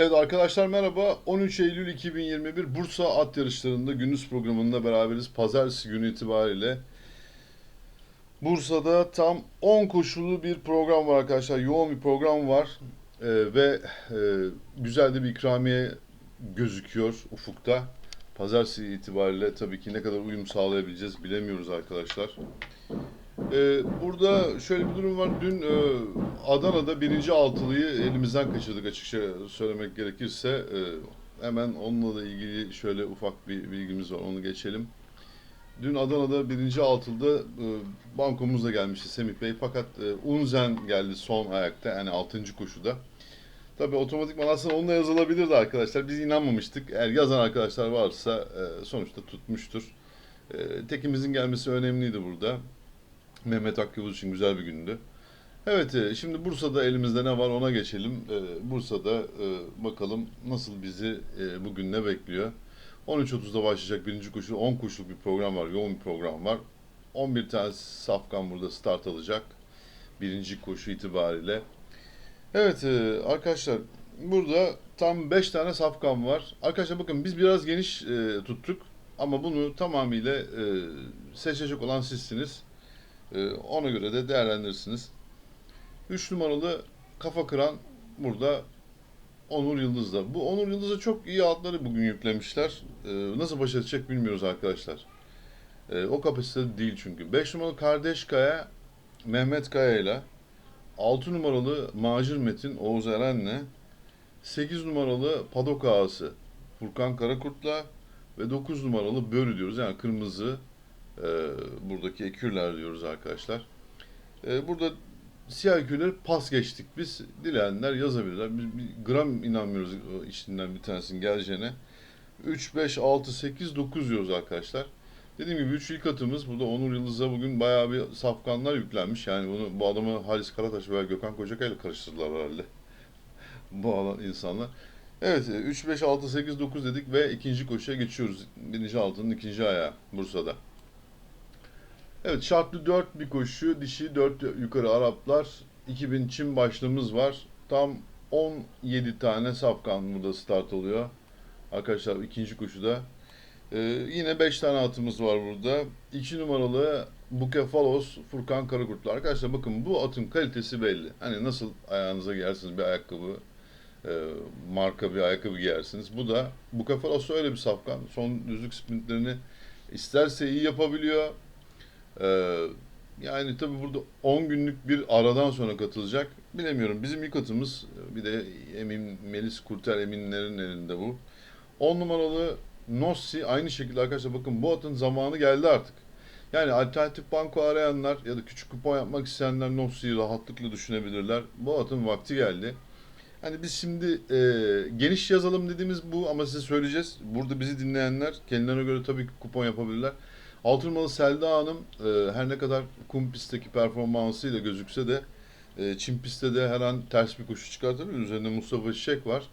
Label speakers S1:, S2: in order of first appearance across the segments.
S1: Evet arkadaşlar merhaba. 13 Eylül 2021 Bursa At Yarışları'nda gündüz programında beraberiz. Pazartesi günü itibariyle Bursa'da tam 10 koşulu bir program var arkadaşlar. Yoğun bir program var Ee, ve e, güzel de bir ikramiye gözüküyor ufukta. Pazartesi itibariyle tabii ki ne kadar uyum sağlayabileceğiz bilemiyoruz arkadaşlar. Ee, burada şöyle bir durum var. Dün e, Adana'da birinci altılıyı elimizden kaçırdık açıkça söylemek gerekirse. Ee, hemen onunla da ilgili şöyle ufak bir bilgimiz var. Onu geçelim. Dün Adana'da birinci altılda e, bankomuz da gelmişti Semih Bey. Fakat e, Unzen geldi son ayakta yani altıncı koşuda. Tabii otomatikman aslında onunla yazılabilirdi arkadaşlar. Biz inanmamıştık. Eğer yazan arkadaşlar varsa e, sonuçta tutmuştur. E, tekimizin gelmesi önemliydi burada. Mehmet Akyavuz için güzel bir gündü. Evet, e, şimdi Bursa'da elimizde ne var ona geçelim. E, Bursa'da e, bakalım nasıl bizi bugün ne bekliyor. 13.30'da başlayacak birinci koşu, 10 koşuluk bir program var, yoğun bir program var. 11 tane safkan burada start alacak birinci koşu itibariyle. Evet arkadaşlar burada tam 5 tane safkan var. Arkadaşlar bakın biz biraz geniş tuttuk ama bunu tamamıyla seçecek olan sizsiniz. Ee, ona göre de değerlendirirsiniz. 3 numaralı kafa kıran burada Onur Yıldız'da. Bu Onur Yıldız'a çok iyi atları bugün yüklemişler. Ee, nasıl baş edecek bilmiyoruz arkadaşlar. Ee, o kapasitede değil çünkü. 5 numaralı Kardeş Kaya Mehmet Kaya ile 6 numaralı Macir Metin Oğuz Eren'le 8 numaralı Padok Ağası Furkan Karakurt'la ve 9 numaralı Börü diyoruz. Yani kırmızı e, buradaki ekürler diyoruz arkadaşlar. E, burada siyah ekürleri pas geçtik biz. Dileyenler yazabilirler. Biz bir gram inanmıyoruz içinden bir tanesinin geleceğine. 3, 5, 6, 8, 9 diyoruz arkadaşlar. Dediğim gibi 3 ilk atımız. Burada Onur Yıldız'a bugün bayağı bir safkanlar yüklenmiş. Yani bunu bu adamı Halis Karataş veya Gökhan Kocakay ile karıştırdılar herhalde. bu alan insanlar. Evet 3, 5, 6, 8, 9 dedik ve ikinci koşuya geçiyoruz. Birinci altının ikinci ayağı Bursa'da. Evet şartlı 4 bir koşu. Dişi 4 yukarı Araplar. 2000 çim başlığımız var. Tam 17 tane safkan burada start oluyor. Arkadaşlar ikinci koşuda. Ee, yine 5 tane atımız var burada. 2 numaralı Bukefalos Furkan Karakurtlu. Arkadaşlar bakın bu atın kalitesi belli. Hani nasıl ayağınıza giyersiniz bir ayakkabı, e, marka bir ayakkabı giyersiniz. Bu da Bukefalos öyle bir safkan. Son düzlük sprintlerini isterse iyi yapabiliyor. Ee, yani tabii burada 10 günlük bir aradan sonra katılacak. Bilemiyorum. Bizim ilk atımız bir de Emin Melis Kurter Eminlerin elinde bu. 10 numaralı Nossi aynı şekilde arkadaşlar bakın bu atın zamanı geldi artık. Yani alternatif banko arayanlar ya da küçük kupon yapmak isteyenler Nossi'yi rahatlıkla düşünebilirler. Bu atın vakti geldi. Hani biz şimdi e, geniş yazalım dediğimiz bu ama size söyleyeceğiz. Burada bizi dinleyenler kendilerine göre tabii ki kupon yapabilirler. Altınmalı Selda Hanım e, her ne kadar kum pistteki performansıyla gözükse de e, çim pistte de her an ters bir koşu çıkartabilir. Üzerinde Mustafa Çiçek var.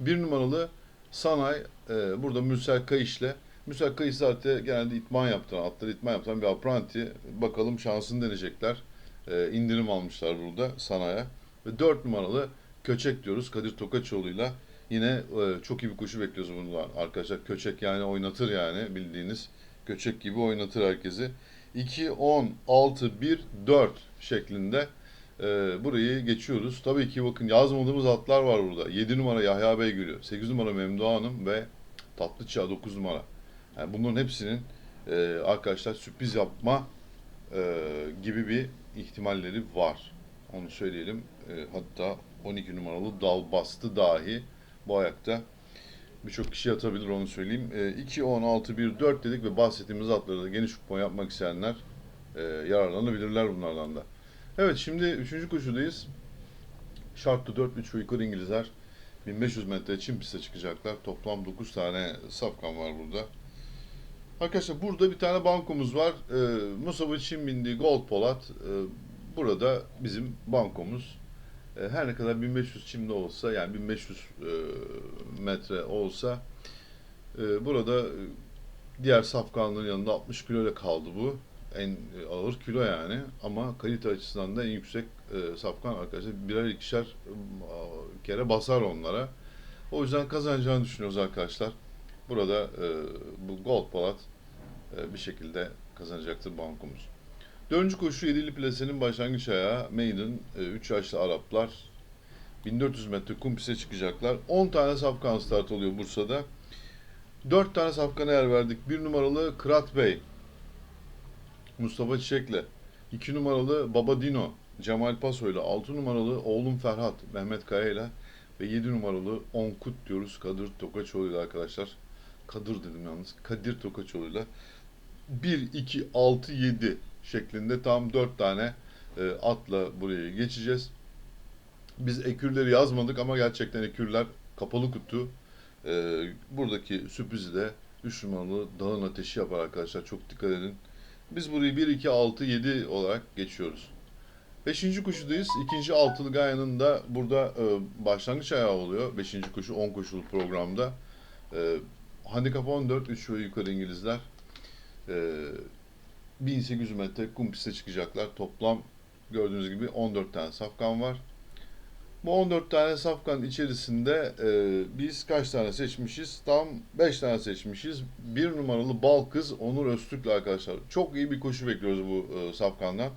S1: Bir numaralı Sanay e, burada Mürsel Kayış'le Mürsel Kayış zaten genelde itman yaptıran, atları itman yaptıran bir apranti. Bakalım şansını deneyecekler. E, indirim almışlar burada Sanay'a. Ve dört numaralı Köçek diyoruz Kadir Tokaçoğlu'yla. Yine e, çok iyi bir koşu bekliyoruz bundan arkadaşlar. Köçek yani oynatır yani bildiğiniz. Göçek gibi oynatır herkesi. 2, 10, 6, 1, 4 şeklinde e, burayı geçiyoruz. Tabii ki bakın yazmadığımız atlar var burada. 7 numara Yahya Beygül'ü, 8 numara Memduh Hanım ve Tatlıçağ 9 numara. Yani bunların hepsinin e, arkadaşlar sürpriz yapma e, gibi bir ihtimalleri var. Onu söyleyelim. E, hatta 12 numaralı Dal Bastı dahi bu ayakta Birçok kişi atabilir onu söyleyeyim. E, 2, 10, 6, 1, 4 dedik ve bahsettiğimiz atları da geniş kupon yapmak isteyenler e, yararlanabilirler bunlardan da. Evet şimdi 3. koşudayız. Şartlı 4 3 yukarı İngilizler 1500 metre çim piste çıkacaklar. Toplam 9 tane safkan var burada. Arkadaşlar burada bir tane bankomuz var. E, Mustafa Çin bindiği Gold Polat. E, burada bizim bankomuz. E, her ne kadar 1500 çimde olsa yani 1500 e, metre olsa e, burada diğer safkanların yanında 60 kilo ile kaldı bu. En ağır kilo yani ama kalite açısından da en yüksek safkan arkadaşlar birer ikişer kere basar onlara. O yüzden kazanacağını düşünüyoruz arkadaşlar. Burada bu Gold Palat bir şekilde kazanacaktır bankomuz. Dördüncü koşu 7'li plasenin başlangıç ayağı Maiden 3 yaşlı Araplar 1400 metre kum piste çıkacaklar. 10 tane safkan start oluyor Bursa'da. 4 tane safkana yer verdik. 1 numaralı Kırat Bey Mustafa Çiçek'le 2 numaralı Baba Dino Cemal Paso'yla 6 numaralı oğlum Ferhat Mehmet Kaya'yla ve 7 numaralı Onkut diyoruz Kadir Tokaçoğlu'yla arkadaşlar. Kadir dedim yalnız. Kadir Tokaçoğlu'yla 1, 2, 6, 7 şeklinde tam 4 tane e, atla buraya geçeceğiz. Biz ekürleri yazmadık ama gerçekten ekürler kapalı kutu. E, buradaki sürprizi de 3 numaralı dağın ateşi yapar arkadaşlar. Çok dikkat edin. Biz burayı 1, 2, 6, 7 olarak geçiyoruz. Beşinci koşudayız. İkinci altılı gayanın da burada e, başlangıç ayağı oluyor. Beşinci koşu 10 koşulu programda. E, handikap 14, 3 ve yukarı İngilizler. E, 1800 metre kum piste çıkacaklar. Toplam gördüğünüz gibi 14 tane safkan var. Bu 14 tane safkan içerisinde e, biz kaç tane seçmişiz? Tam 5 tane seçmişiz. Bir numaralı bal kız Onur Öztürk'le arkadaşlar. Çok iyi bir koşu bekliyoruz bu e, safkandan.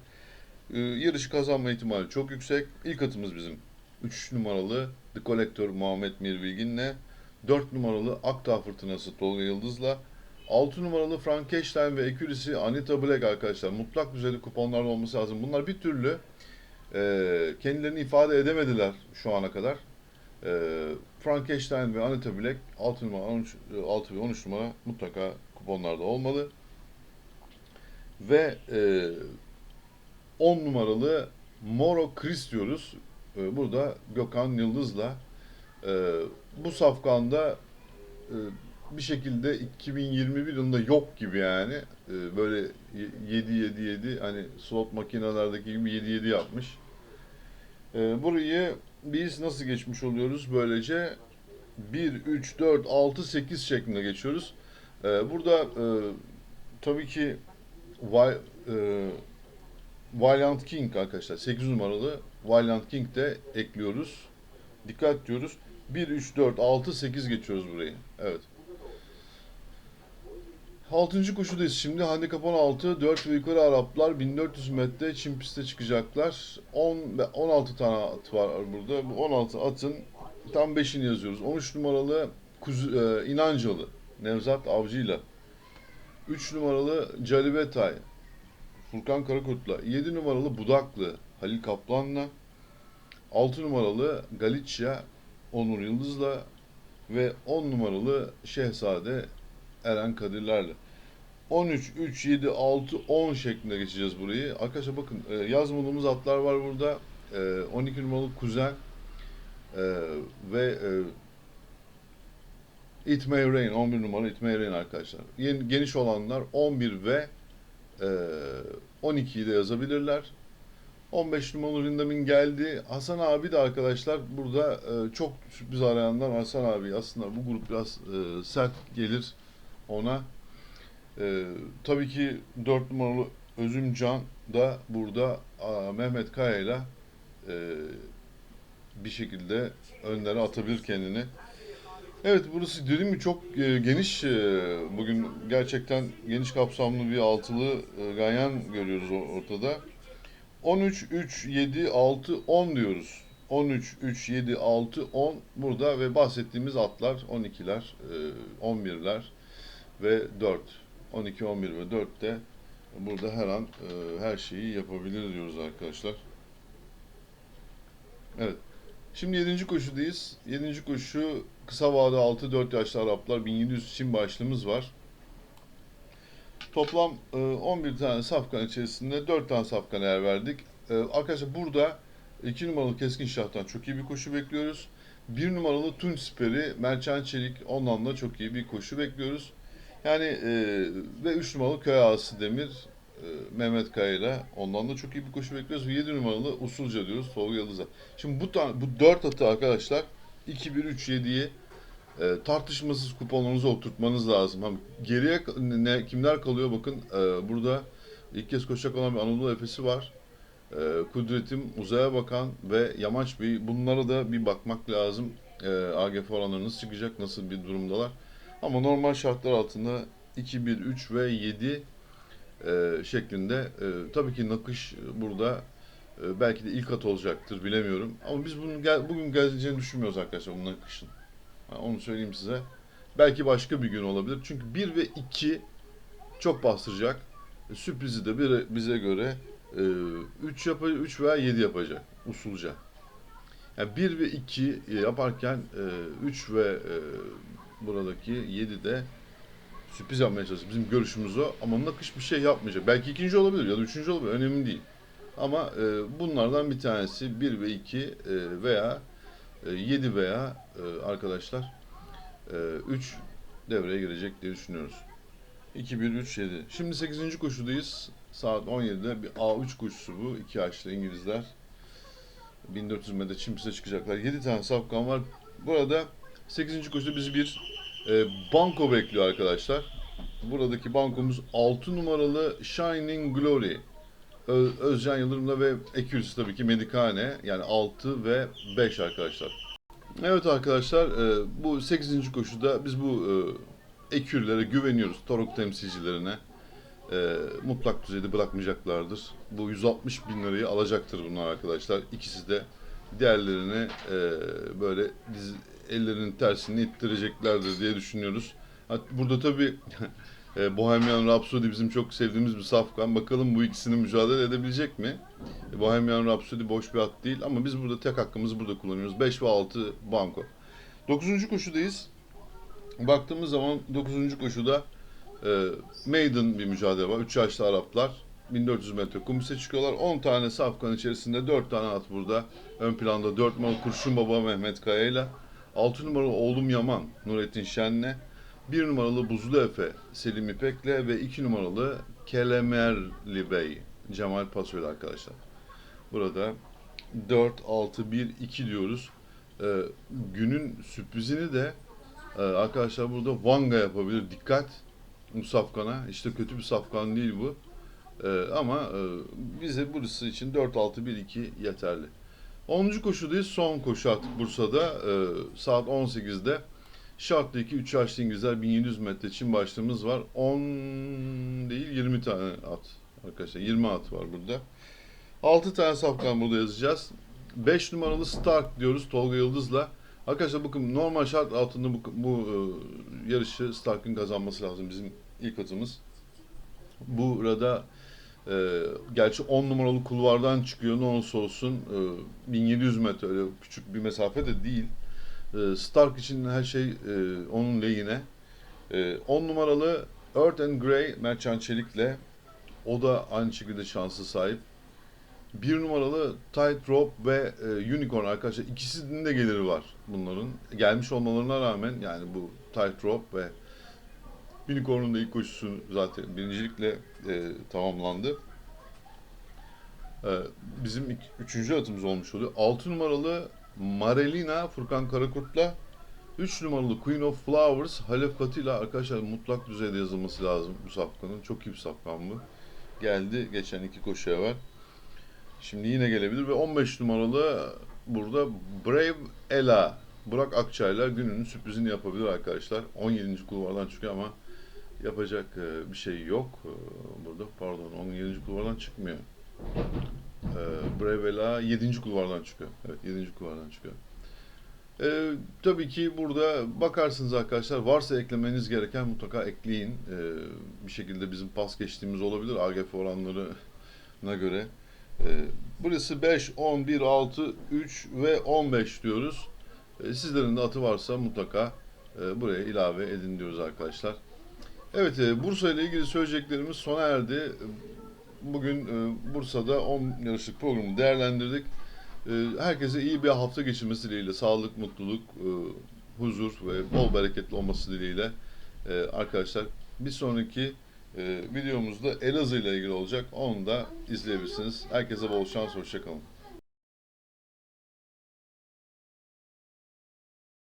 S1: E, yarışı kazanma ihtimali çok yüksek. İlk atımız bizim 3 numaralı The Collector Muhammed Mir Bilgin'le 4 numaralı Akdağ Fırtınası Tolga Yıldız'la 6 numaralı Frankenstein ve Ekürisi Anita Black arkadaşlar. Mutlak düzeyde kuponlarda olması lazım. Bunlar bir türlü e, kendilerini ifade edemediler şu ana kadar. E, Frankenstein ve Anita Black 6 numara, 13, 6 ve 13 numara mutlaka kuponlarda olmalı. Ve e, 10 numaralı Moro Chris diyoruz. E, burada Gökhan Yıldız'la e, bu safkanda e, bir şekilde 2021 yılında yok gibi yani. E, böyle 7 7 7 hani slot makinelerdeki gibi 7 7 yapmış. E, burayı biz nasıl geçmiş oluyoruz? Böylece 1 3 4 6 8 şeklinde geçiyoruz. E, burada e, tabii ki Vay, e, Valiant King arkadaşlar 8 numaralı Valiant King de ekliyoruz. Dikkat diyoruz. 1 3 4 6 8 geçiyoruz burayı. Evet. 6. koşudayız şimdi. Handikap 16. 4 ve yukarı Araplar 1400 metre çim piste çıkacaklar. 10 ve 16 tane at var burada. Bu 16 atın tam 5'ini yazıyoruz. 13 numaralı Kuz, e, İnancalı Nevzat Avcı'yla. 3 numaralı Calibetay Furkan Karakurt'la. 7 numaralı Budaklı Halil Kaplan'la. 6 numaralı Galicia Onur Yıldız'la ve 10 numaralı Şehzade Eren Kadirler'le. 13, 3, 7, 6, 10 şeklinde geçeceğiz burayı. Arkadaşlar bakın e, yazmadığımız atlar var burada. E, 12 numaralı Kuzen e, ve e, It May Rain 11 numaralı It May Rain arkadaşlar. Yeni, geniş olanlar 11 ve e, 12'yi de yazabilirler. 15 numaralı Rindam'in geldi. Hasan abi de arkadaşlar burada e, çok sürpriz arayanlar Hasan abi. Aslında bu grup biraz e, sert gelir ona. E, tabii ki 4 numaralı Özümcan da burada a, Mehmet Kaya ile e, bir şekilde önlere atabilir kendini. Evet burası dediğim gibi çok e, geniş e, bugün gerçekten geniş kapsamlı bir altılı e, ganyan görüyoruz ortada. 13, 3, 7, 6, 10 diyoruz. 13, 3, 7, 6, 10 burada ve bahsettiğimiz atlar 12'ler, e, 11'ler ve 4. 12, 11 ve 4 de burada her an e, her şeyi yapabilir diyoruz arkadaşlar. Evet. Şimdi 7. koşudayız. 7. koşu kısa vade 6-4 yaşlı Araplar 1700 Çin başlığımız var. Toplam e, 11 tane safkan içerisinde 4 tane safkan yer verdik. E, arkadaşlar burada 2 numaralı Keskin Şah'tan çok iyi bir koşu bekliyoruz. 1 numaralı Tunç Siperi, Merçan Çelik ondan da çok iyi bir koşu bekliyoruz. Yani e, ve 3 numaralı Köy Ağası Demir, e, Mehmet Kaya'yla ondan da çok iyi bir koşu bekliyoruz. Ve 7 numaralı Usulca diyoruz Tolga Yıldız'a. Şimdi bu bu 4 atı arkadaşlar 2-1-3-7'yi e, tartışmasız kuponunuza oturtmanız lazım. Hani geriye ne, kimler kalıyor bakın e, burada ilk kez koşacak olan bir Anadolu Efes'i var. E, Kudretim, Uzaya Bakan ve Yamaç Bey bunlara da bir bakmak lazım. e, AGF oranları çıkacak, nasıl bir durumdalar. Ama normal şartlar altında 2, 1, 3 ve 7 e, şeklinde. E, tabii ki nakış burada e, belki de ilk at olacaktır bilemiyorum. Ama biz bunun gel, bugün geleceğini düşünmüyoruz arkadaşlar bu nakışın. Ha, onu söyleyeyim size. Belki başka bir gün olabilir. Çünkü 1 ve 2 çok bastıracak. E, sürprizi de bir, bize göre 3 yap 3 veya 7 yapacak usulca. Yani 1 ve 2 yaparken 3 ve e, buradaki 7 de sürpriz yapmaya çalışacak. Bizim görüşümüz o. Ama nakış bir şey yapmayacak. Belki ikinci olabilir ya da üçüncü olabilir. Önemli değil. Ama e, bunlardan bir tanesi 1 ve 2 e, veya e, 7 veya e, arkadaşlar 3 devreye girecek diye düşünüyoruz. 2, 1, 3, 7. Şimdi 8. koşudayız. Saat 17'de bir A3 koşusu bu. 2 yaşlı İngilizler. 1400 metre çim piste çıkacaklar. 7 tane safkan var. Burada 8. koşuda bizi bir e, banko bekliyor arkadaşlar. Buradaki bankomuz 6 numaralı Shining Glory. Ö- Özcan Yıldırım'la ve Ekürüsü tabii ki Medikane. Yani 6 ve 5 arkadaşlar. Evet arkadaşlar e, bu 8. koşuda biz bu e, ekürlere güveniyoruz. Torok temsilcilerine. E, mutlak düzeyde bırakmayacaklardır. Bu 160 bin lirayı alacaktır bunlar arkadaşlar. İkisi de diğerlerini e, böyle diz, ellerinin tersini ittireceklerdir diye düşünüyoruz. Burada tabii e, Bohemian Rhapsody bizim çok sevdiğimiz bir safkan. Bakalım bu ikisini mücadele edebilecek mi? E, Bohemian Rhapsody boş bir at değil ama biz burada tek hakkımızı burada kullanıyoruz. 5 ve 6 banko. 9. koşudayız. Baktığımız zaman 9. koşuda e, maiden bir mücadele var. 3 yaşlı Araplar. 1400 metre kumise çıkıyorlar. 10 tane safkan içerisinde 4 tane at burada. Ön planda 4 numaralı Kurşun Baba Mehmet Kaya ile 6 numaralı Oğlum Yaman Nurettin Şen'le 1 numaralı Buzlu Efe Selim İpek'le ve 2 numaralı Kelemerli Bey Cemal Pasoy'la arkadaşlar. Burada 4, 6, 1, 2 diyoruz. Ee, günün sürprizini de e, arkadaşlar burada Vanga yapabilir. Dikkat bu safkana. İşte kötü bir safkan değil bu. Ee, ama e, bize burası için 4, 6, 1, 2 yeterli. 10. koşudayız. Son koşu artık Bursa'da. Ee, saat 18'de. Şartlı 2 3 yaşlı İngilizler 1700 metre için başlığımız var. 10 değil 20 tane at. Arkadaşlar 20 at var burada. 6 tane safkan burada yazacağız. 5 numaralı Stark diyoruz Tolga Yıldız'la. Arkadaşlar bakın normal şart altında bu, bu e, yarışı Stark'ın kazanması lazım bizim ilk atımız. Burada e, gerçi 10 numaralı kulvardan çıkıyor ne olursa olsun e, 1700 metre öyle küçük bir mesafe de değil. E, Stark için her şey e, onun lehine. E, 10 numaralı Earth and Grey Merchant Çelik'le o da aynı şekilde şansı sahip. Bir numaralı Tightrope ve e, Unicorn arkadaşlar ikisinin de geliri var bunların. Gelmiş olmalarına rağmen yani bu Tightrope ve Unicorn'un da ilk koşusu zaten birincilikle e, tamamlandı. E, bizim ilk, üçüncü atımız olmuş oluyor. 6 numaralı Marelina Furkan Karakurt'la 3 numaralı Queen of Flowers Halef Katı'yla arkadaşlar mutlak düzeyde yazılması lazım bu safkanın. Çok iyi bir safkan bu. Geldi geçen iki koşu evvel. Şimdi yine gelebilir ve 15 numaralı burada Brave Ella Burak Akçaylar gününün sürprizini yapabilir arkadaşlar. 17. kulvardan çıkıyor ama yapacak e, bir şey yok e, burada. Pardon 17. kulvardan çıkmıyor. E, Brave Ella 7. kulvardan çıkıyor. Evet 7. kulvardan çıkıyor. E, tabii ki burada bakarsınız arkadaşlar varsa eklemeniz gereken mutlaka ekleyin. E, bir şekilde bizim pas geçtiğimiz olabilir AGF oranlarına göre. E, burası 5, 11, 6, 3 ve 15 diyoruz. E, sizlerin de atı varsa mutlaka e, buraya ilave edin diyoruz arkadaşlar. Evet e, Bursa ile ilgili söyleyeceklerimiz sona erdi. Bugün e, Bursa'da 10 yarışlık programı değerlendirdik. E, herkese iyi bir hafta geçirmesi dileğiyle sağlık, mutluluk, huzur ve bol bereketli olması dileğiyle arkadaşlar bir sonraki videomuzda Elazığ ile ilgili olacak. Onu da izleyebilirsiniz. Herkese bol şans, hoşçakalın.